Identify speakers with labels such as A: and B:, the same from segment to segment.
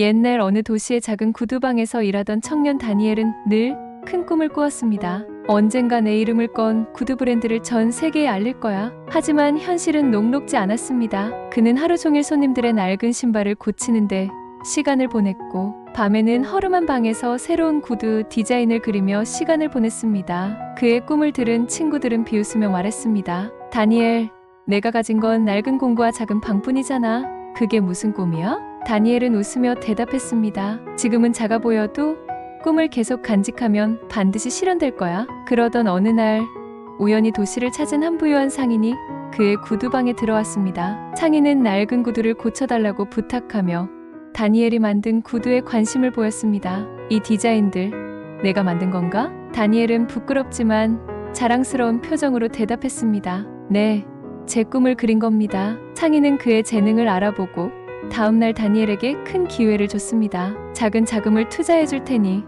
A: 옛날 어느 도시의 작은 구두방에서 일하던 청년 다니엘은 늘 큰 꿈을 꾸었습니다. 언젠가 내 이름을 건 구두 브랜드를 전 세계에 알릴 거야. 하지만 현실은 녹록지 않았습니다. 그는 하루 종일 손님들의 낡은 신발을 고치는데 시간을 보냈고 밤에는 허름한 방에서 새로운 구두 디자인을 그리며 시간을 보냈습니다. 그의 꿈을 들은 친구들은 비웃으며 말했습니다. 다니엘, 내가 가진 건 낡은 공구와 작은 방뿐이잖아. 그게 무슨 꿈이야? 다니엘은 웃으며 대답했습니다. 지금은 작아 보여도 꿈을 계속 간직하면 반드시 실현될 거야. 그러던 어느 날 우연히 도시를 찾은 한 부유한 상인이 그의 구두방에 들어왔습니다. 상인은 낡은 구두를 고쳐달라고 부탁하며 다니엘이 만든 구두에 관심을 보였습니다. 이 디자인들 내가 만든 건가? 다니엘은 부끄럽지만 자랑스러운 표정으로 대답했습니다. 네, 제 꿈을 그린 겁니다. 상인은 그의 재능을 알아보고 다음날 다니엘에게 큰 기회를 줬습니다. 작은 자금을 투자해 줄 테니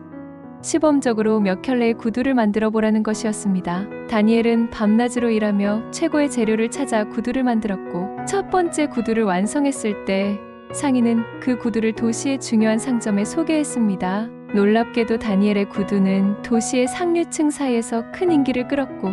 A: 시범적으로 몇 켤레의 구두를 만들어 보라는 것이었습니다. 다니엘은 밤낮으로 일하며 최고의 재료를 찾아 구두를 만들었고 첫 번째 구두를 완성했을 때 상인은 그 구두를 도시의 중요한 상점에 소개했습니다. 놀랍게도 다니엘의 구두는 도시의 상류층 사이에서 큰 인기를 끌었고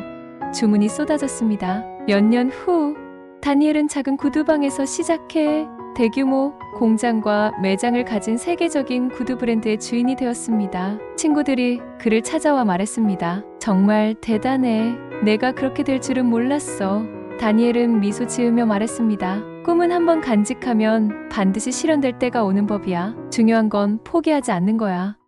A: 주문이 쏟아졌습니다. 몇 년 후 다니엘은 작은 구두방에서 시작해 대규모 공장과 매장을 가진 세계적인 구두 브랜드의 주인이 되었습니다. 친구들이 그를 찾아와 말했습니다. 정말 대단해. 내가 그렇게 될 줄은 몰랐어. 다니엘은 미소 지으며 말했습니다. 꿈은 한번 간직하면 반드시 실현될 때가 오는 법이야. 중요한 건 포기하지 않는 거야.